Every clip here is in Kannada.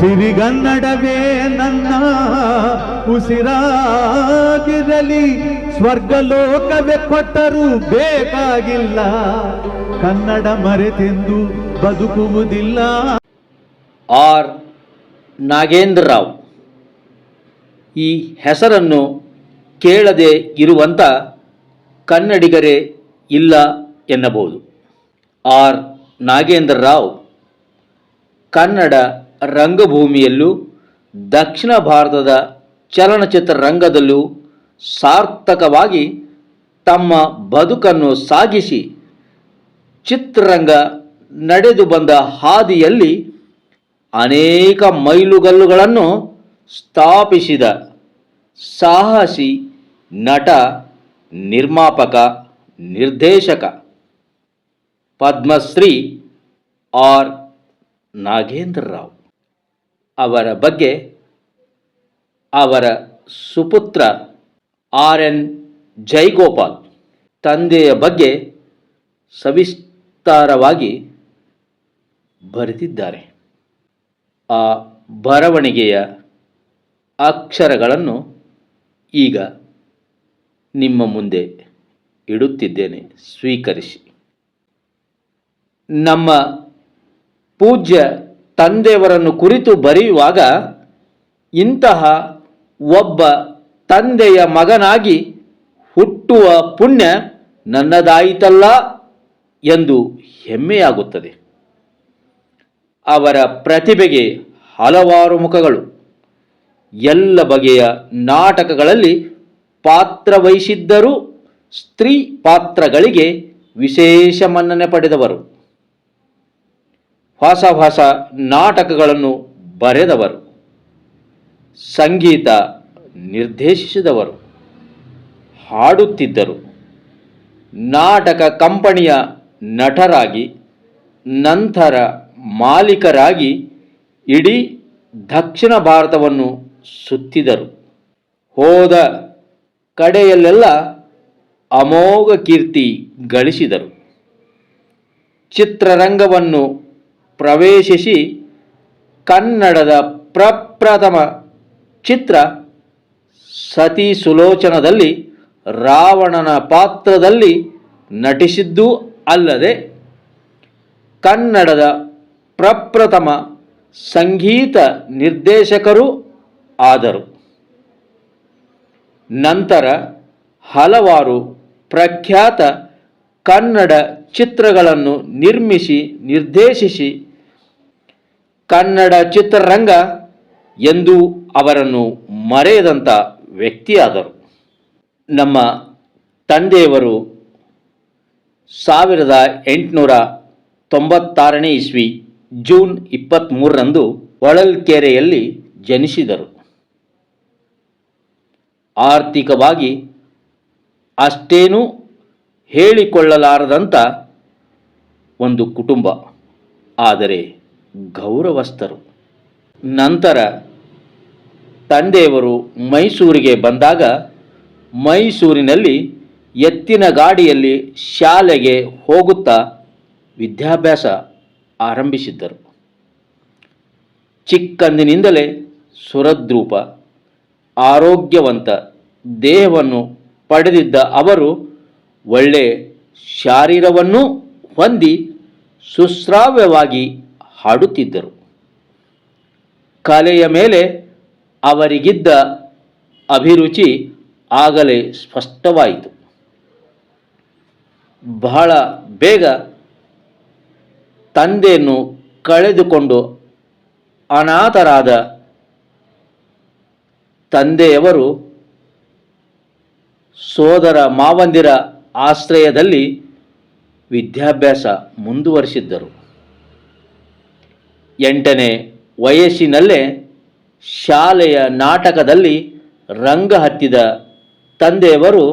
ಸಿರಿಗನ್ನಡವೇ ನನ್ನ ಉಸಿರಾಗಿರಲಿ, ಸ್ವರ್ಗಲೋಕವೇ ಕೊಟ್ಟರೂ ಬೇಕಾಗಿಲ್ಲ. ಕನ್ನಡ ಮರೆತೆಂದು ಬದುಕುವುದಿಲ್ಲ. ಆರ್. ನಾಗೇಂದ್ರ ರಾವ್ ಈ ಹೆಸರನ್ನು ಕೇಳದೆ ಇರುವಂಥ ಕನ್ನಡಿಗರೇ ಇಲ್ಲ ಎನ್ನಬಹುದು. ಆರ್. ನಾಗೇಂದ್ರ ರಾವ್ ಕನ್ನಡ ರಂಗಭೂಮಿಯಲ್ಲೂ ದಕ್ಷಿಣ ಭಾರತದ ಚಲನಚಿತ್ರ ರಂಗದಲ್ಲೂ ಸಾರ್ಥಕವಾಗಿ ತಮ್ಮ ಬದುಕನ್ನು ಸಾಗಿಸಿ ಚಿತ್ರರಂಗ ನಡೆದು ಬಂದ ಹಾದಿಯಲ್ಲಿ ಅನೇಕ ಮೈಲುಗಲ್ಲುಗಳನ್ನು ಸ್ಥಾಪಿಸಿದ ಸಾಹಸಿ ನಟ, ನಿರ್ಮಾಪಕ, ನಿರ್ದೇಶಕ ಪದ್ಮಶ್ರೀ ಆರ್ ನಾಗೇಂದ್ರ ರಾವ್. ಅವರ ಬಗ್ಗೆ ಅವರ ಸುಪುತ್ರ ಆರ್ ಎನ್ ಜೈಗೋಪಾಲ್ ತಂದೆಯ ಬಗ್ಗೆ ಸವಿಸ್ತಾರವಾಗಿ ಬರೆದಿದ್ದಾರೆ. ಆ ಬರವಣಿಗೆಯ ಅಕ್ಷರಗಳನ್ನು ಈಗ ನಿಮ್ಮ ಮುಂದೆ ಇಡುತ್ತಿದ್ದೇನೆ. ಸ್ವೀಕರಿಸಿ. ನಮ್ಮ ಪೂಜ್ಯ ತಂದೆಯವರನ್ನು ಕುರಿತು ಬರೆಯುವಾಗ, ಇಂತಹ ಒಬ್ಬ ತಂದೆಯ ಮಗನಾಗಿ ಹುಟ್ಟುವ ಪುಣ್ಯ ನನ್ನದಾಯಿತಲ್ಲ ಎಂದು ಹೆಮ್ಮೆಯಾಗುತ್ತದೆ. ಅವರ ಪ್ರತಿಭೆಗೆ ಹಲವಾರು ಮುಖಗಳು. ಎಲ್ಲ ಬಗೆಯ ನಾಟಕಗಳಲ್ಲಿ ಪಾತ್ರವಹಿಸಿದ್ದರೂ ಸ್ತ್ರೀ ಪಾತ್ರಗಳಿಗೆ ವಿಶೇಷ ಮನ್ನಣೆ ಪಡೆದವರು. ಹೊಸ ಹೊಸ ನಾಟಕಗಳನ್ನು ಬರೆದವರು. ಸಂಗೀತ ನಿರ್ದೇಶಿಸಿದವರು. ಹಾಡುತ್ತಿದ್ದರು. ನಾಟಕ ಕಂಪನಿಯ ನಟರಾಗಿ, ನಂತರ ಮಾಲೀಕರಾಗಿ ಇಡೀ ದಕ್ಷಿಣ ಭಾರತವನ್ನು ಸುತ್ತಿದರು. ಹೋದ ಕಡೆಯಲ್ಲೆಲ್ಲ ಅಮೋಘ ಕೀರ್ತಿ ಗಳಿಸಿದರು. ಚಿತ್ರರಂಗವನ್ನು ಪ್ರವೇಶಿಸಿ ಕನ್ನಡದ ಪ್ರಪ್ರಥಮ ಚಿತ್ರ ಸತಿ ಸುಲೋಚನದಲ್ಲಿ ರಾವಣನ ಪಾತ್ರದಲ್ಲಿ ನಟಿಸಿದ್ದೂ ಅಲ್ಲದೆ ಕನ್ನಡದ ಪ್ರಪ್ರಥಮ ಸಂಗೀತ ನಿರ್ದೇಶಕರೂ ಆದರು. ನಂತರ ಹಲವಾರು ಪ್ರಖ್ಯಾತ ಕನ್ನಡ ಚಿತ್ರಗಳನ್ನು ನಿರ್ಮಿಸಿ, ನಿರ್ದೇಶಿಸಿ ಕನ್ನಡ ಚಿತ್ರರಂಗ ಎಂದು ಅವರನ್ನು ಮರೆಯದಂಥ ವ್ಯಕ್ತಿಯಾದರು. ನಮ್ಮ ತಂದೆಯವರು ಸಾವಿರದ ಎಂಟುನೂರ ತೊಂಬತ್ತಾರನೇ ಇಸ್ವಿ ಜೂನ್ ಇಪ್ಪತ್ತ್ಮೂರರಂದು ಹೊಳಲ್ಕೆರೆಯಲ್ಲಿ ಜನಿಸಿದರು. ಆರ್ಥಿಕವಾಗಿ ಅಷ್ಟೇನೂ ಹೇಳಿಕೊಳ್ಳಲಾರದಂಥ ಒಂದು ಕುಟುಂಬ. ಆದರೆ ಗೌರವಸ್ಥರು. ನಂತರ ತಂದೆಯವರು ಮೈಸೂರಿಗೆ ಬಂದಾಗ ಮೈಸೂರಿನಲ್ಲಿ ಎತ್ತಿನ ಗಾಡಿಯಲ್ಲಿ ಶಾಲೆಗೆ ಹೋಗುತ್ತಾ ವಿದ್ಯಾಭ್ಯಾಸ ಆರಂಭಿಸಿದ್ದರು. ಚಿಕ್ಕಂದಿನಿಂದಲೇ ಸುರದ್ರೂಪ, ಆರೋಗ್ಯವಂತ ದೇಹವನ್ನು ಪಡೆದಿದ್ದ ಅವರು ಒಳ್ಳೆ ಶಾರೀರವನ್ನು ಹೊಂದಿ ಸುಶ್ರಾವ್ಯವಾಗಿ ಹಾಡುತ್ತಿದ್ದರು. ಕಲೆಯ ಮೇಲೆ ಅವರಿಗಿದ್ದ ಅಭಿರುಚಿ ಆಗಲೇ ಸ್ಪಷ್ಟವಾಯಿತು. ಬಹಳ ಬೇಗ ತಂದೆಯನ್ನು ಕಳೆದುಕೊಂಡು ಅನಾಥರಾದ ತಂದೆಯವರು ಸೋದರ ಮಾವಂದಿರ ಆಶ್ರಯದಲ್ಲಿ ವಿದ್ಯಾಭ್ಯಾಸ ಮುಂದುವರಿಸಿದ್ದರು. ಎಂಟನೇ ವಯಸ್ಸಿನಲ್ಲೇ ಶಾಲೆಯ ನಾಟಕದಲ್ಲಿ ರಂಗ ಹತ್ತಿದ ತಂದೆಯವರು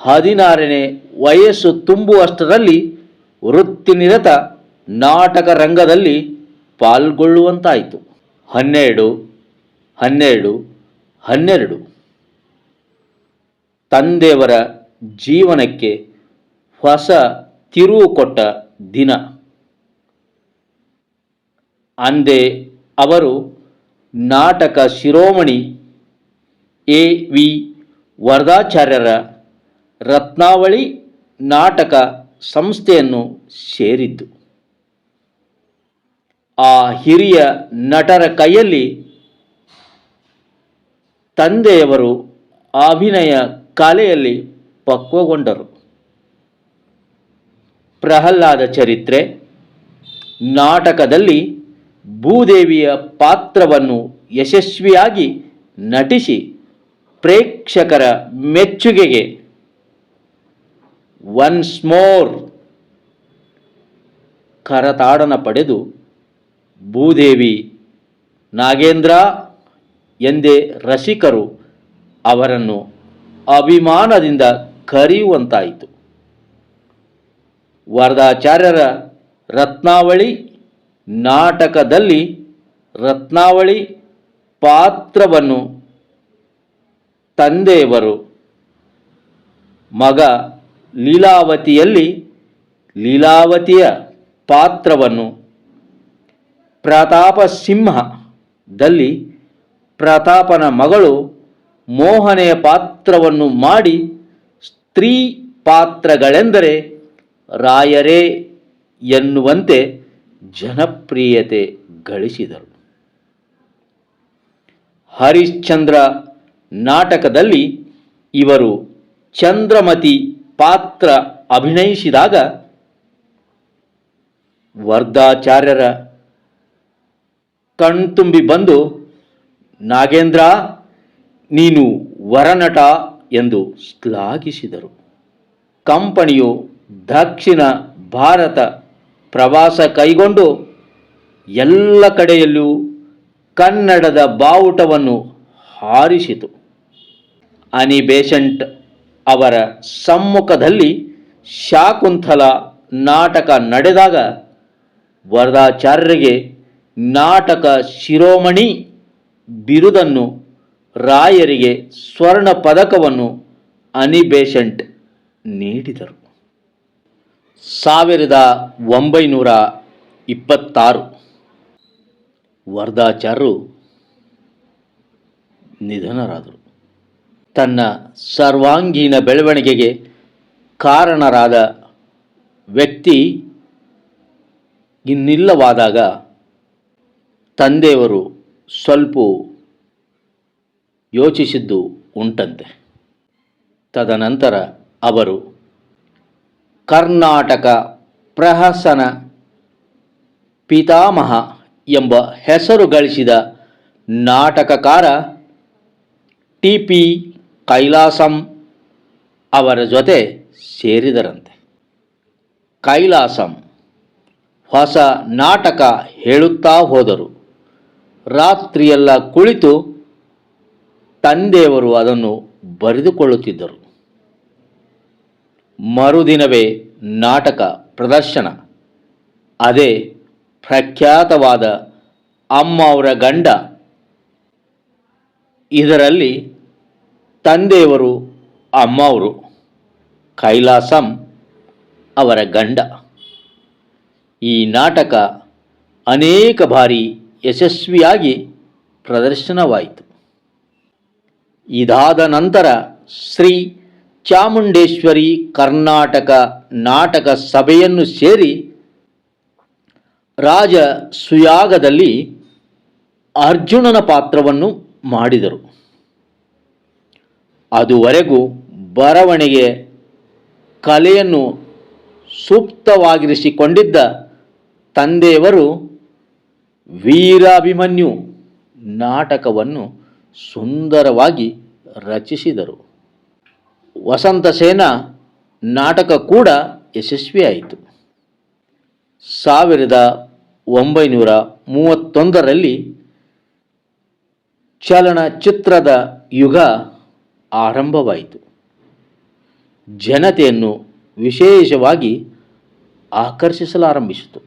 ಹದಿನಾರನೇ ವಯಸ್ಸು ತುಂಬುವಷ್ಟರಲ್ಲಿ ವೃತ್ತಿನಿರತ ನಾಟಕ ರಂಗದಲ್ಲಿ ಪಾಲ್ಗೊಳ್ಳುವಂತಾಯಿತು. ಹನ್ನೆರಡು ಹನ್ನೆರಡು ಹನ್ನೆರಡು. ತಂದೆಯವರ ಜೀವನಕ್ಕೆ ಹೊಸ ತಿರುವು ಕೊಟ್ಟ ದಿನ. ಅಂದೇ ಅವರು ನಾಟಕ ಶಿರೋಮಣಿ ಎ ವಿ ವರದಾಚಾರ್ಯರ ರತ್ನಾವಳಿ ನಾಟಕ ಸಂಸ್ಥೆಯನ್ನು ಸೇರಿದ್ದು. ಆ ಹಿರಿಯ ನಟರ ಕೈಯಲ್ಲಿ ತಂದೆಯವರು ಅಭಿನಯ ಕಲೆಯಲ್ಲಿ ಪಕ್ವಗೊಂಡರು. ಪ್ರಹ್ಲಾದ ಚರಿತ್ರೆ ನಾಟಕದಲ್ಲಿ ಭೂದೇವಿಯ ಪಾತ್ರವನ್ನು ಯಶಸ್ವಿಯಾಗಿ ನಟಿಸಿ ಪ್ರೇಕ್ಷಕರ ಮೆಚ್ಚುಗೆಗೆ. ಒನ್ಸ್ ಮೋರ್ ಕರತಾಡನ ಪಡೆದು ಭೂದೇವಿ, ನಾಗೇಂದ್ರ ಎಂದೇ ರಸಿಕರು ಅವರನ್ನು ಅಭಿಮಾನದಿಂದ ಕರೆಯುವಂತಾಯಿತು. ವರದಾಚಾರ್ಯರ ರತ್ನಾವಳಿ ನಾಟಕದಲ್ಲಿ ರತ್ನಾವಳಿ ಪಾತ್ರವನ್ನು ತಂದೆಯವರು ಮಗ ಲೀಲಾವತಿಯಲ್ಲಿ ಲೀಲಾವತಿಯ ಪಾತ್ರವನ್ನು ಪ್ರತಾಪ ಸಿಂಹದಲ್ಲಿ ಪ್ರತಾಪನ ಮಗಳು ಮೋಹನೆಯ ಪಾತ್ರವನ್ನು ಮಾಡಿ ಸ್ತ್ರೀ ಪಾತ್ರಗಳೆಂದರೆ ರಾಯರೇ ಎನ್ನುವಂತೆ ಜನಪ್ರಿಯತೆ ಗಳಿಸಿದರು. ಹರಿಶ್ಚಂದ್ರ ನಾಟಕದಲ್ಲಿ ಇವರು ಚಂದ್ರಮತಿ ಪಾತ್ರ ಅಭಿನಯಿಸಿದಾಗ ವರ್ಧಾಚಾರ್ಯರ ಕಣ್ತುಂಬಿ ಬಂದು, ನಾಗೇಂದ್ರ, ನೀನು ವರನಟ ಎಂದು ಶ್ಲಾಘಿಸಿದರು. ಕಂಪನಿಯು ದಕ್ಷಿಣ ಭಾರತ ಪ್ರವಾಸ ಕೈಗೊಂಡು ಎಲ್ಲ ಕಡೆಯಲ್ಲೂ ಕನ್ನಡದ ಬಾವುಟವನ್ನು ಹಾರಿಸಿತು. ಅನಿ ಬೇಸಂಟ್ ಅವರ ಸಮ್ಮುಖದಲ್ಲಿ ಶಾಕುಂತಲ ನಾಟಕ ನಡೆದಾಗ ವರದಾಚಾರ್ಯರಿಗೆ ನಾಟಕ ಶಿರೋಮಣಿ ಬಿರುದನ್ನು ರಾಯರಿಗೆ ಸ್ವರ್ಣ ಪದಕವನ್ನು ಅನಿ ಬೇಸಂಟ್ ನೀಡಿದರು. ಸಾವಿರದ ಒಂಬೈನೂರ ಇಪ್ಪತ್ತಾರು. ವರದಾಚಾರ್ಯರು ನಿಧನರಾದರು. ತನ್ನ ಸರ್ವಾಂಗೀಣ ಬೆಳವಣಿಗೆಗೆ ಕಾರಣರಾದ ವ್ಯಕ್ತಿ ಇನ್ನಿಲ್ಲವಾದಾಗ ತಂದೆಯವರು ಸ್ವಲ್ಪ ಯೋಚಿಸಿದ್ದು ಉಂಟಂತೆ. ತದನಂತರ ಅವರು ಕರ್ನಾಟಕ ಪ್ರಹಸನ ಪಿತಾಮಹ ಎಂಬ ಹೆಸರು ಗಳಿಸಿದ ನಾಟಕಕಾರ ಟಿ ಪಿ ಕೈಲಾಸಂ ಅವರ ಜೊತೆ ಸೇರಿದರಂತೆ. ಕೈಲಾಸಂ ಹೊಸ ನಾಟಕ ಹೇಳುತ್ತಾ ಹೋದರು. ರಾತ್ರಿಯೆಲ್ಲ ಕುಳಿತು ತಂದೆಯವರು ಅದನ್ನು ಬರೆದುಕೊಳ್ಳುತ್ತಿದ್ದರು. ಮರುದಿನವೇ ನಾಟಕ ಪ್ರದರ್ಶನ. ಅದೇ ಪ್ರಖ್ಯಾತವಾದ ಅಮ್ಮ ಅವರ ಗಂಡ. ಇದರಲ್ಲಿ ತಂದೆಯವರು ಅಮ್ಮವರು ಕೈಲಾಸಂ ಅವರ ಗಂಡ. ಈ ನಾಟಕ ಅನೇಕ ಬಾರಿ ಯಶಸ್ವಿಯಾಗಿ ಪ್ರದರ್ಶನವಾಯಿತು. ಇದಾದ ನಂತರ ಶ್ರೀ ಚಾಮುಂಡೇಶ್ವರಿ ಕರ್ನಾಟಕ ನಾಟಕ ಸಭೆಯನ್ನು ಸೇರಿ ರಾಜ ಸುಯಾಗದಲ್ಲಿ ಅರ್ಜುನನ ಪಾತ್ರವನ್ನು ಮಾಡಿದರು. ಅದುವರೆಗೂ ಬರವಣಿಗೆ ಕಲೆಯನ್ನು ಸೂಕ್ತವಾಗಿರಿಸಿಕೊಂಡಿದ್ದ ತಂದೆಯವರು ವೀರಾಭಿಮನ್ಯು ನಾಟಕವನ್ನು ಸುಂದರವಾಗಿ ರಚಿಸಿದರು. ವಸಂತಸೇನ ನಾಟಕ ಕೂಡ ಯಶಸ್ವಿಯಾಯಿತು. ಸಾವಿರದ ಒಂಬೈನೂರ ಮೂವತ್ತೊಂದರಲ್ಲಿ ಚಲನಚಿತ್ರದ ಯುಗ ಆರಂಭವಾಯಿತು. ಜನತೆಯನ್ನು ವಿಶೇಷವಾಗಿ ಆಕರ್ಷಿಸಲಾರಂಭಿಸಿತು.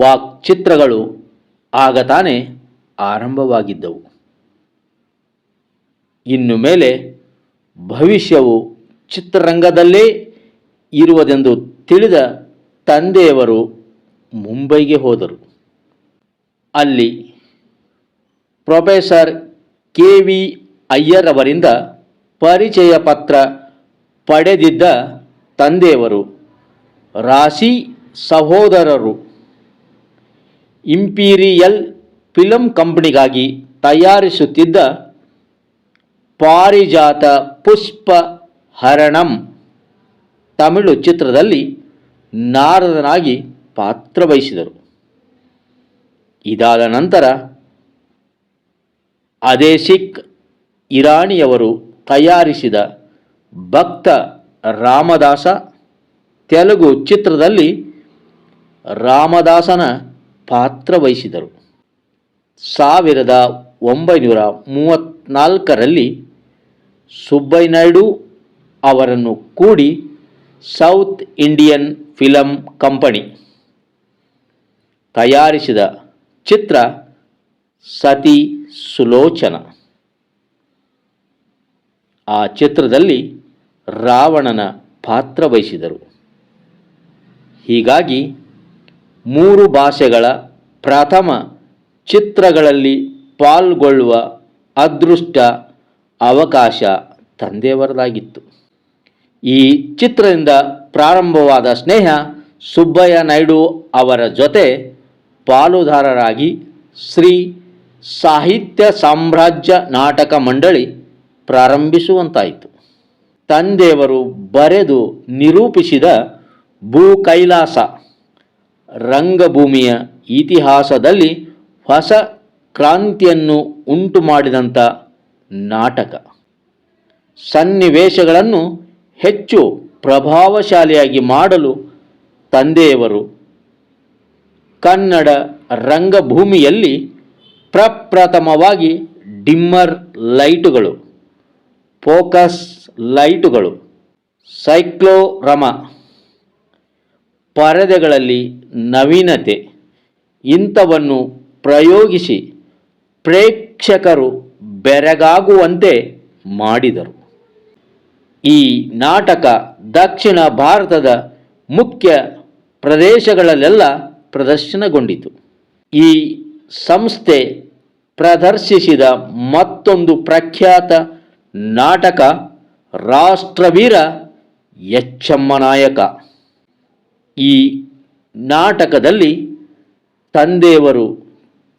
ವಾಕ್ಚಿತ್ರಗಳು ಆಗ ತಾನೇ ಆರಂಭವಾಗಿದ್ದವು. ಇನ್ನು ಮೇಲೆ ಭವಿಷ್ಯವು ಚಿತ್ರರಂಗದಲ್ಲೇ ಇರುವುದೆಂದು ತಿಳಿದ ತಂದೆಯವರು ಮುಂಬೈಗೆ ಹೋದರು. ಅಲ್ಲಿ ಪ್ರೊಫೆಸರ್ ಕೆ ವಿ ಅಯ್ಯರ್ ಅವರಿಂದ ಪರಿಚಯ ಪತ್ರ ಪಡೆದಿದ್ದ ತಂದೆಯವರು ರಾಶಿ ಸಹೋದರರು. ಇಂಪೀರಿಯಲ್ ಫಿಲಂ ಕಂಪನಿಗಾಗಿ ತಯಾರಿಸುತ್ತಿದ್ದ ಪಾರಿಜಾತ ಪುಷ್ಪ ಹರಣಂ ತಮಿಳು ಚಿತ್ರದಲ್ಲಿ ನಾರದನಾಗಿ ಪಾತ್ರವಹಿಸಿದರು ಇದಾದ ನಂತರ ಅದೇಶಿಕ್ ಇರಾಣಿಯವರು ತಯಾರಿಸಿದ ಭಕ್ತ ರಾಮದಾಸ ತೆಲುಗು ಚಿತ್ರದಲ್ಲಿ ರಾಮದಾಸನ ಪಾತ್ರವಹಿಸಿದರು ಸಾವಿರದ ಒಂಬೈನೂರ ಮೂವತ್ತ್ನಾಲ್ಕರಲ್ಲಿ ಸುಬ್ಬಯ್ಯನಾಯ್ಡು ಅವರನ್ನು ಕೂಡಿ ಸೌತ್ ಇಂಡಿಯನ್ ಫಿಲಂ ಕಂಪನಿ ತಯಾರಿಸಿದ ಚಿತ್ರ ಸತಿ ಸುಲೋಚನ. ಆ ಚಿತ್ರದಲ್ಲಿ ರಾವಣನ ಪಾತ್ರ ವಹಿಸಿದರು. ಹೀಗಾಗಿ ಮೂರು ಭಾಷೆಗಳ ಪ್ರಥಮ ಚಿತ್ರಗಳಲ್ಲಿ ಪಾಲ್ಗೊಳ್ಳುವ ಅದೃಷ್ಟ ಅವಕಾಶ ತಂದೆಯವರದಾಗಿತ್ತು. ಈ ಚಿತ್ರದಿಂದ ಪ್ರಾರಂಭವಾದ ಸ್ನೇಹ ಸುಬ್ಬಯ್ಯ ನಾಯ್ಡು ಅವರ ಜೊತೆ ಪಾಲುದಾರರಾಗಿ ಶ್ರೀ ಸಾಹಿತ್ಯ ಸಾಮ್ರಾಜ್ಯ ನಾಟಕ ಮಂಡಳಿ ಪ್ರಾರಂಭಿಸುವಂತಾಯಿತು. ತಂದೆಯವರು ಬರೆದು ನಿರೂಪಿಸಿದ ಭೂ ಕೈಲಾಸ ರಂಗಭೂಮಿಯ ಇತಿಹಾಸದಲ್ಲಿ ಹೊಸ ಕ್ರಾಂತಿಯನ್ನು ಉಂಟು ಮಾಡಿದಂಥ ನಾಟಕ. ಸನ್ನಿವೇಶಗಳನ್ನು ಹೆಚ್ಚು ಪ್ರಭಾವಶಾಲಿಯಾಗಿ ಮಾಡಲು ತಂದೆಯವರು ಕನ್ನಡ ರಂಗಭೂಮಿಯಲ್ಲಿ ಪ್ರಪ್ರಥಮವಾಗಿ ಡಿಮ್ಮರ್ ಲೈಟುಗಳು, ಫೋಕಸ್ ಲೈಟುಗಳು, ಸೈಕ್ಲೋರಮ, ಪರದೆಗಳಲ್ಲಿ ನವೀನತೆ, ಇಂಥವನ್ನು ಪ್ರಯೋಗಿಸಿ ಪ್ರೇಕ್ಷಕರು ಬೆರಗಾಗುವಂತೆ ಮಾಡಿದರು. ಈ ನಾಟಕ ದಕ್ಷಿಣ ಭಾರತದ ಮುಖ್ಯ ಪ್ರದೇಶಗಳಲ್ಲೆಲ್ಲ ಪ್ರದರ್ಶನಗೊಂಡಿತು. ಈ ಸಂಸ್ಥೆ ಪ್ರದರ್ಶಿಸಿದ ಮತ್ತೊಂದು ಪ್ರಖ್ಯಾತ ನಾಟಕ ರಾಷ್ಟ್ರವೀರ ಎಚ್ಚಮ್ಮ ನಾಯಕ. ಈ ನಾಟಕದಲ್ಲಿ ತಂದೆಯವರು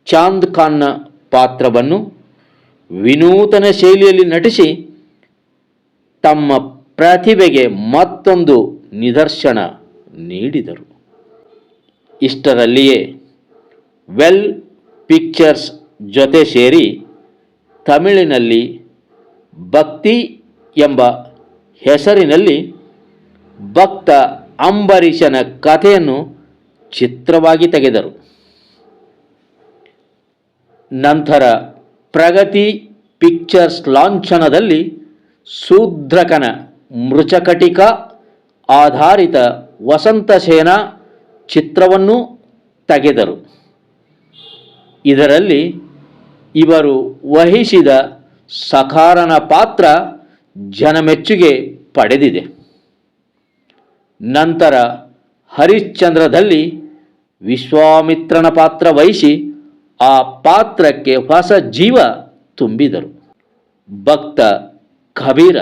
ಚಾಂದ್ ಖಾನ್ನ ಪಾತ್ರವನ್ನು ವಿನೂತನ ಶೈಲಿಯಲ್ಲಿ ನಟಿಸಿ ತಮ್ಮ ಪ್ರತಿಭೆಗೆ ಮತ್ತೊಂದು ನಿದರ್ಶನ ನೀಡಿದರು. ಇಷ್ಟರಲ್ಲಿಯೇ ವೆಲ್ ಪಿಕ್ಚರ್ಸ್ ಜೊತೆ ಸೇರಿ ತಮಿಳಿನಲ್ಲಿ ಭಕ್ತಿ ಎಂಬ ಹೆಸರಿನಲ್ಲಿ ಭಕ್ತ ಅಂಬರೀಷನ ಕಥೆಯನ್ನು ಚಿತ್ರವಾಗಿ ತೆಗೆದರು. ನಂತರ ಪ್ರಗತಿ ಪಿಕ್ಚರ್ಸ್ ಲಾಂಛನದಲ್ಲಿ ಶೂದ್ರಕನ ಮೃಚಕಟಿಕ ಆಧಾರಿತ ವಸಂತ ಸೇನಾ ಚಿತ್ರವನ್ನು ತೆಗೆದರು. ಇದರಲ್ಲಿ ಇವರು ವಹಿಸಿದ ಸಕಾರನ ಪಾತ್ರ ಜನಮೆಚ್ಚುಗೆ ಪಡೆದಿದೆ. ನಂತರ ಹರಿಶ್ಚಂದ್ರದಲ್ಲಿ ವಿಶ್ವಾಮಿತ್ರನ ಪಾತ್ರ ವಹಿಸಿ ಆ ಪಾತ್ರಕ್ಕೆ ಹೊಸ ಜೀವ ತುಂಬಿದರು. ಭಕ್ತ ಕಬೀರ,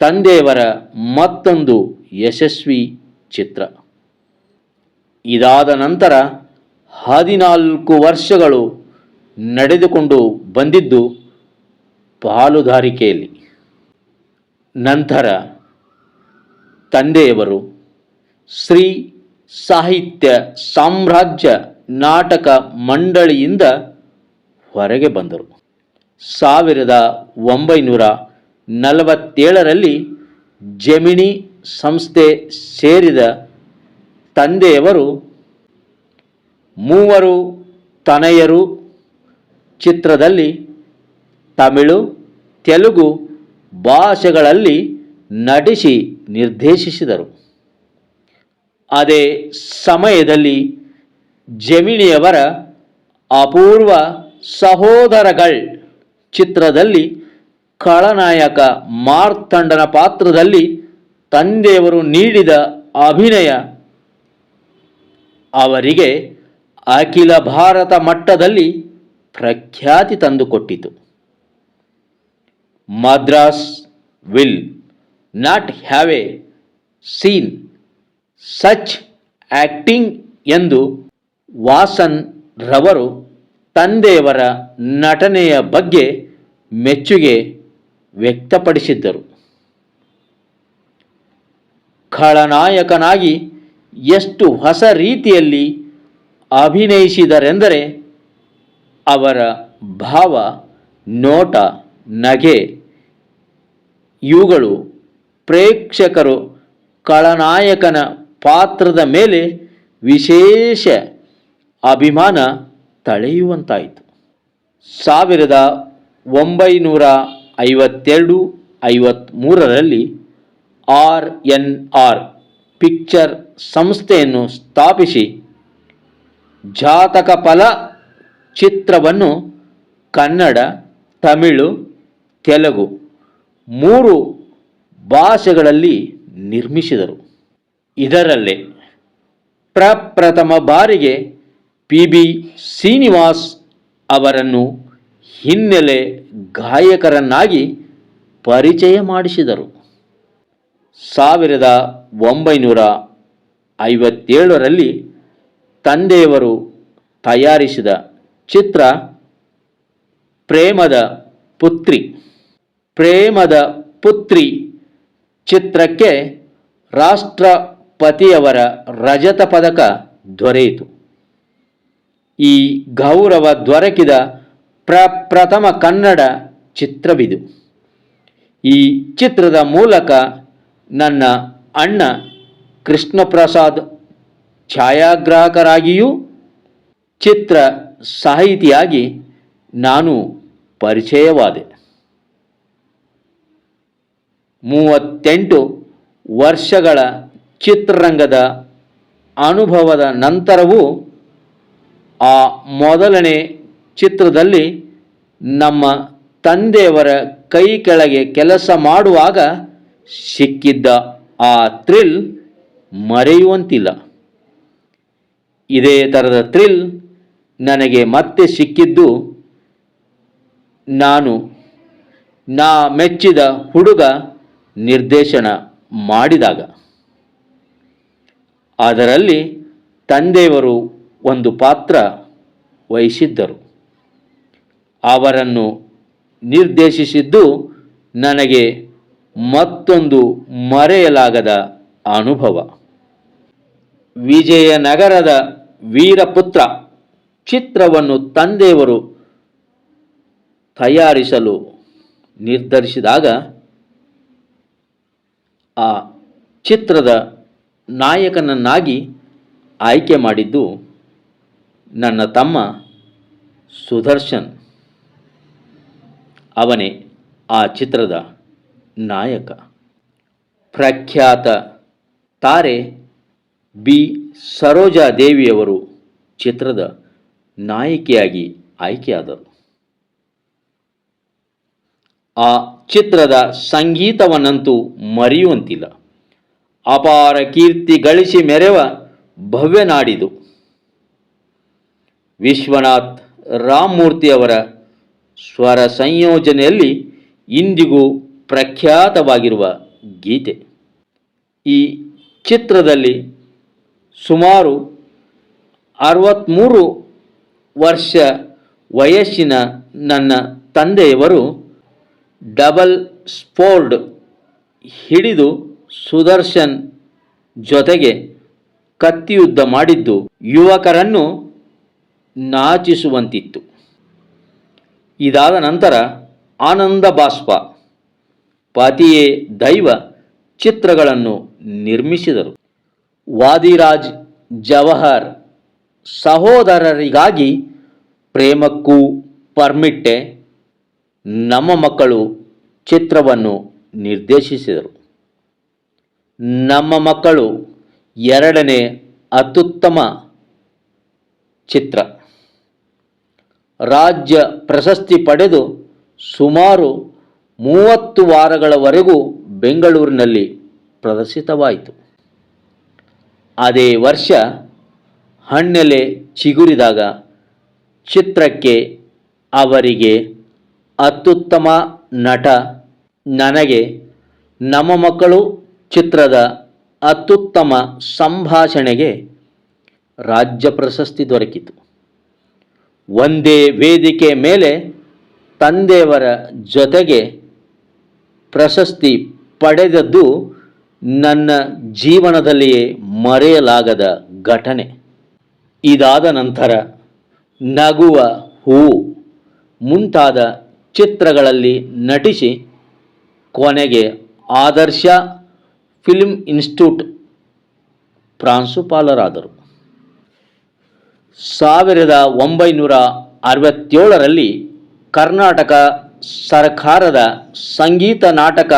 ತಂದೆಯವರ ಮತ್ತೊಂದು ಯಶಸ್ವಿ ಚಿತ್ರ. ಇದಾದ ನಂತರ ಹದಿನಾಲ್ಕು ವರ್ಷಗಳು ನಡೆದುಕೊಂಡು ಬಂದಿದ್ದು ಪಾಲುದಾರಿಕೆಯಲ್ಲಿ. ನಂತರ ತಂದೆಯವರು ಶ್ರೀ ಸಾಹಿತ್ಯ ಸಾಮ್ರಾಜ್ಯ ನಾಟಕ ಮಂಡಳಿಯಿಂದ ಹೊರಗೆ ಬಂದರು. ಸಾವಿರದ ಒಂಬೈನೂರ ನಲವತ್ತೇಳರಲ್ಲಿ ಜೆಮಿನಿ ಸಂಸ್ಥೆ ಸೇರಿದ ತಂದೆಯವರು ಮೂವರು ತನಯರು. ಚಿತ್ರದಲ್ಲಿ ತಮಿಳು, ತೆಲುಗು ಭಾಷೆಗಳಲ್ಲಿ ನಟಿಸಿ ನಿರ್ದೇಶಿಸಿದರು. ಅದೇ ಸಮಯದಲ್ಲಿ ಜಮಿನಿಯವರ ಅಪೂರ್ವ ಸಹೋದರಗಳ್ ಚಿತ್ರದಲ್ಲಿ ಖಳನಾಯಕ ಮಾರ್ತಂಡನ ಪಾತ್ರದಲ್ಲಿ ತಂದೆಯವರು ನೀಡಿದ ಅಭಿನಯ. ಅವರಿಗೆ ಅಖಿಲ ಭಾರತ ಮಟ್ಟದಲ್ಲಿ ಪ್ರಖ್ಯಾತಿ ತಂದುಕೊಟ್ಟಿತು. Madras will not have a seen such acting ಎಂದು ವಾಸನ್ ರವರು ತಂದೆಯವರ ನಟನೆಯ ಬಗ್ಗೆ ಮೆಚ್ಚುಗೆ ವ್ಯಕ್ತಪಡಿಸಿದ್ದರು. ಖಳನಾಯಕನಾಗಿ ಎಷ್ಟು ಹೊಸ ರೀತಿಯಲ್ಲಿ ಅಭಿನಯಿಸಿದರೆಂದರೆ ಅವರ ಭಾವ, ನೋಟ, ನಗೆ, ಇವುಗಳು ಪ್ರೇಕ್ಷಕರು ಖಳನಾಯಕನ ಪಾತ್ರದ ಮೇಲೆ ವಿಶೇಷ ಅಭಿಮಾನ ತಳೆಯುವಂತಾಯಿತು. ಸಾವಿರದ ಒಂಬೈನೂರ ಐವತ್ತೆರಡು ಐವತ್ತ್ಮೂರರಲ್ಲಿ ಆರ್ ಎನ್ ಆರ್ ಪಿಕ್ಚರ್ ಸಂಸ್ಥೆಯನ್ನು ಸ್ಥಾಪಿಸಿ ಜಾತಕ ಫಲ ಚಿತ್ರವನ್ನು ಕನ್ನಡ, ತಮಿಳು, ತೆಲುಗು ಮೂರು ಭಾಷೆಗಳಲ್ಲಿ ನಿರ್ಮಿಸಿದರು. ಇದರಲ್ಲೇ ಪ್ರಪ್ರಥಮ ಬಾರಿಗೆ ಪಿ ಬಿ ಶ್ರೀನಿವಾಸ್ ಅವರನ್ನು ಹಿನ್ನೆಲೆ ಗಾಯಕರನ್ನಾಗಿ ಪರಿಚಯ ಮಾಡಿಸಿದರು. ಸಾವಿರದ ಒಂಬೈನೂರ ಐವತ್ತೇಳರಲ್ಲಿ ತಂದೆಯವರು ತಯಾರಿಸಿದ ಚಿತ್ರ ಪ್ರೇಮದ ಪುತ್ರಿ. ಪ್ರೇಮದ ಪುತ್ರಿ ಚಿತ್ರಕ್ಕೆ ರಾಷ್ಟ್ರಪತಿಯವರ ರಜತ ಪದಕ ದೊರೆಯಿತು. ಈ ಗೌರವ ದೊರಕಿದ ಪ್ರಪ್ರಥಮ ಕನ್ನಡ ಚಿತ್ರವಿದು. ಈ ಚಿತ್ರದ ಮೂಲಕ ನನ್ನ ಅಣ್ಣ ಕೃಷ್ಣಪ್ರಸಾದ್ ಛಾಯಾಗ್ರಾಹಕರಾಗಿಯೂ ಚಿತ್ರ ಸಾಹಿತಿಯಾಗಿ ನಾನು ಪರಿಚಯವಾದೆ. ಮೂವತ್ತೆಂಟು ವರ್ಷಗಳ ಚಿತ್ರರಂಗದ ಅನುಭವದ ನಂತರವೂ ಆ ಮೊದಲನೇ ಚಿತ್ರದಲ್ಲಿ ನಮ್ಮ ತಂದೆಯವರ ಕೈ ಕೆಳಗೆ ಕೆಲಸ ಮಾಡುವಾಗ ಸಿಕ್ಕಿದ್ದ ಆ ಥ್ರಿಲ್ ಮರೆಯುವಂತಿಲ್ಲ. ಇದೇ ಥರದ ಥ್ರಿಲ್ ನನಗೆ ಮತ್ತೆ ಸಿಕ್ಕಿದ್ದು ನಾನು, ನಾ ಮೆಚ್ಚಿದ ಹುಡುಗ ನಿರ್ದೇಶನ ಮಾಡಿದಾಗ. ಅದರಲ್ಲಿ ತಂದೆಯವರು ಒಂದು ಪಾತ್ರ ವಹಿಸಿದ್ದರು. ಅವರನ್ನು ನಿರ್ದೇಶಿಸಿದ್ದು ನನಗೆ ಮತ್ತೊಂದು ಮರೆಯಲಾಗದ ಅನುಭವ. ವಿಜಯನಗರದ ವೀರಪುತ್ರ ಚಿತ್ರವನ್ನು ತಂದೆಯವರು ತಯಾರಿಸಲು ನಿರ್ಧರಿಸಿದಾಗ ಆ ಚಿತ್ರದ ನಾಯಕನನ್ನಾಗಿ ಆಯ್ಕೆ ಮಾಡಿದ್ದು ನನ್ನ ತಮ್ಮ ಸುದರ್ಶನ್ ಅವನೇ ಆ ಚಿತ್ರದ ನಾಯಕ. ಪ್ರಖ್ಯಾತ ತಾರೆ ಬಿ. ಸರೋಜಾದೇವಿಯವರು ಚಿತ್ರದ ನಾಯಕಿಯಾಗಿ ಆಯ್ಕೆಯಾದರು. ಆ ಚಿತ್ರದ ಸಂಗೀತವನ್ನಂತೂ ಮರೆಯುವಂತಿಲ್ಲ. ಅಪಾರ ಕೀರ್ತಿ ಗಳಿಸಿ ಮೆರೆವ ಭವ್ಯ ವಿಶ್ವನಾಥ್ ರಾಮಮೂರ್ತಿಯವರ ಸ್ವರ ಸಂಯೋಜನೆಯಲ್ಲಿ ಇಂದಿಗೂ ಪ್ರಖ್ಯಾತವಾಗಿರುವ ಗೀತೆ. ಈ ಚಿತ್ರದಲ್ಲಿ ಸುಮಾರು ಅರವತ್ತ್ಮೂರು ವರ್ಷ ವಯಸ್ಸಿನ ನನ್ನ ತಂದೆಯವರು ಡಬಲ್ ಸ್ಪೋರ್ಡ್ ಹಿಡಿದು ಸುದರ್ಶನ್ ಜೊತೆಗೆ ಕತ್ತಿಯುದ್ಧ ಮಾಡಿದ್ದು. ಯುವಕರನ್ನು ನಾಚಿಸುವಂತಿತ್ತು. ಇದಾದ ನಂತರ ಆನಂದ ಬಾಷ್ಪ, ಪತಿಯೇ ದೈವ ಚಿತ್ರಗಳನ್ನು ನಿರ್ಮಿಸಿದರು. ವಾದಿರಾಜ್ ಜವಹರ್ ಸಹೋದರರಿಗಾಗಿ ಪ್ರೇಮಕ್ಕೂ ಪರ್ಮಿಟ್ಟೆ ನಮ್ಮ ಮಕ್ಕಳು ಚಿತ್ರವನ್ನು ನಿರ್ದೇಶಿಸಿದರು. ನಮ್ಮ ಮಕ್ಕಳು ಎರಡನೇ ಅತ್ಯುತ್ತಮ ಚಿತ್ರ. ರಾಜ್ಯ ಪ್ರಶಸ್ತಿ ಪಡೆದು ಸುಮಾರು ಮೂವತ್ತು ವಾರಗಳವರೆಗೂ ಬೆಂಗಳೂರಿನಲ್ಲಿ ಪ್ರದರ್ಶಿತವಾಯಿತು. ಅದೇ ವರ್ಷ ಹಣ್ಣೆಲೆ ಚಿಗುರಿದಾಗ ಚಿತ್ರಕ್ಕೆ ಅವರಿಗೆ ಅತ್ಯುತ್ತಮ ನಟ ನನಗೆ ನಮ್ಮ ಮಕ್ಕಳು ಚಿತ್ರದ ಅತ್ಯುತ್ತಮ ಸಂಭಾಷಣೆಗೆ ರಾಜ್ಯ ಪ್ರಶಸ್ತಿ ದೊರಕಿತು. ಒಂದೇ ವೇದಿಕೆ ಮೇಲೆ ತಂದೆಯವರ ಜೊತೆಗೆ ಪ್ರಶಸ್ತಿ ಪಡೆದದ್ದು ನನ್ನ ಜೀವನದಲ್ಲಿಯೇ ಮರೆಯಲಾಗದ ಘಟನೆ. ಇದಾದ ನಂತರ ನಗುವ ಹೂ ಮುಂತಾದ ಚಿತ್ರಗಳಲ್ಲಿ ನಟಿಸಿ ಕೊನೆಗೆ ಆದರ್ಶ ಫಿಲ್ಮ್ ಇನ್ಸ್ಟಿಟ್ಯೂಟ್ ಪ್ರಾಂಶುಪಾಲರಾದರು. ಸಾವಿರದ ಒಂಬೈನೂರ ಅರವತ್ತೇಳರಲ್ಲಿ ಕರ್ನಾಟಕ ಸರ್ಕಾರದ ಸಂಗೀತ ನಾಟಕ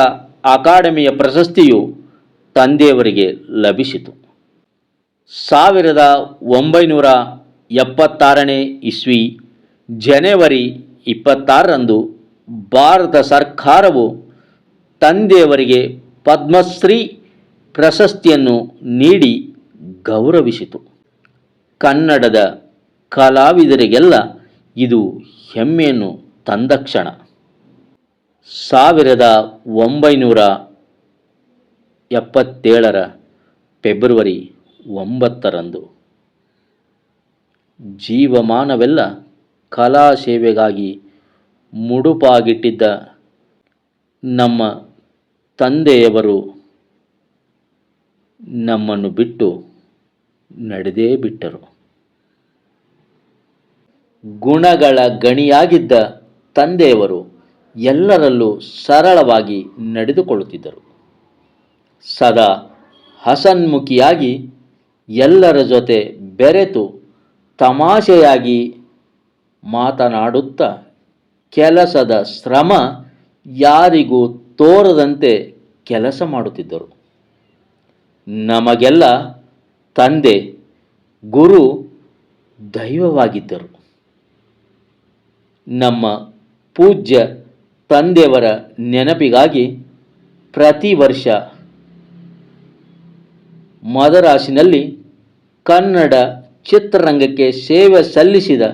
ಅಕಾಡೆಮಿಯ ಪ್ರಶಸ್ತಿಯು ತಂದೆಯವರಿಗೆ ಲಭಿಸಿತು. ಸಾವಿರದ ಒಂಬೈನೂರ ಎಪ್ಪತ್ತಾರನೇ ಇಸ್ವಿ ಜನವರಿ ಇಪ್ಪತ್ತಾರರಂದು ಭಾರತ ಸರ್ಕಾರವು ತಂದೆಯವರಿಗೆ ಪದ್ಮಶ್ರೀ ಪ್ರಶಸ್ತಿಯನ್ನು ನೀಡಿ ಗೌರವಿಸಿತು. ಕನ್ನಡದ ಕಲಾವಿದರಿಗೆಲ್ಲ ಇದು ಹೆಮ್ಮೆಯನ್ನು ತಂದ ಕ್ಷಣ. ಸಾವಿರದ ಒಂಬೈನೂರ ಎಪ್ಪತ್ತೇಳರ ಫೆಬ್ರವರಿ ಒಂಬತ್ತರಂದು ಜೀವಮಾನವೆಲ್ಲ ಕಲಾ ಸೇವೆಗಾಗಿ ಮುಡುಪಾಗಿಟ್ಟಿದ್ದ ನಮ್ಮ ತಂದೆಯವರು ನಮ್ಮನ್ನು ಬಿಟ್ಟು ನಡೆದೇ ಬಿಟ್ಟರು. ಗುಣಗಳ ಗಣಿಯಾಗಿದ್ದ ತಂದೆಯವರು ಎಲ್ಲರಲ್ಲೂ ಸರಳವಾಗಿ ನಡೆದುಕೊಳ್ಳುತ್ತಿದ್ದರು. ಸದಾ ಹಸನ್ಮುಖಿಯಾಗಿ ಎಲ್ಲರ ಜೊತೆ ಬೆರೆತು ತಮಾಷೆಯಾಗಿ ಮಾತನಾಡುತ್ತಾ ಕೆಲಸದ ಶ್ರಮ ಯಾರಿಗೂ ತೋರದಂತೆ ಕೆಲಸ ಮಾಡುತ್ತಿದ್ದರು. ನಮಗೆಲ್ಲ ತಂದೆ, ಗುರು ದೈವವಾಗಿದ್ದರು. ನಮ್ಮ ಪೂಜ್ಯ ತಂದೆಯವರ ನೆನಪಿಗಾಗಿ ಪ್ರತಿ ವರ್ಷ ಮದರಾಸಿನಲ್ಲಿ ಕನ್ನಡ ಚಿತ್ರರಂಗಕ್ಕೆ ಸೇವೆ ಸಲ್ಲಿಸಿದ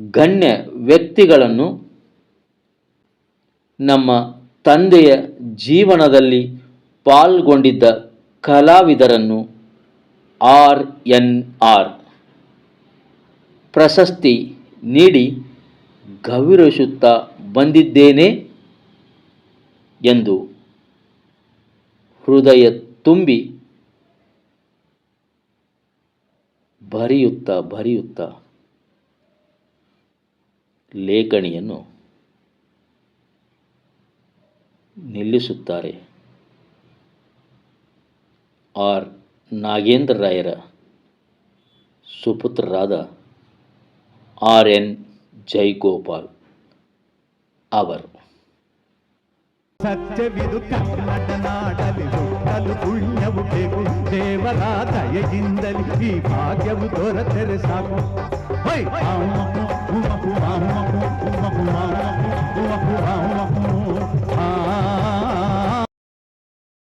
ಗಣ್ಯ ವ್ಯಕ್ತಿಗಳನ್ನು ನಮ್ಮ ತಂದೆಯ ಜೀವನದಲ್ಲಿ ಪಾಲ್ಗೊಂಡಿದ್ದ ಕಲಾವಿದರನ್ನು ಆರ್ ಎನ್ ಆರ್. ಪ್ರಶಸ್ತಿ ನೀಡಿ ಗೌರವಿಸುತ್ತಾ ಬಂದಿದ್ದೇನೆ ಎಂದು ಹೃದಯ ತುಂಬಿ ಬರೆಯುತ್ತಾ ಬರೆಯುತ್ತಾ ಲೇಖಣಿಯನ್ನು ನಿಲ್ಲಿಸುತ್ತಾರೆ. ಆರ್ ನಾಗೇಂದ್ರ ರಾಯರ ಸುಪುತ್ರರಾದ ಆರ್ ಎನ್ ಜೈಗೋಪಾಲ್ ಅವರು ಸತ್ಯವಿದು ಕನ್ನಡ ನಾಡಲಿ ಹುಟ್ಟಲು ಪುಣ್ಯವು ಬೇಕು ದೇವರ ದಯೆಯಿಂದಲಿ ಈ ಭಾಗ್ಯವು ದೊರೆತರೆ ಸಾಕು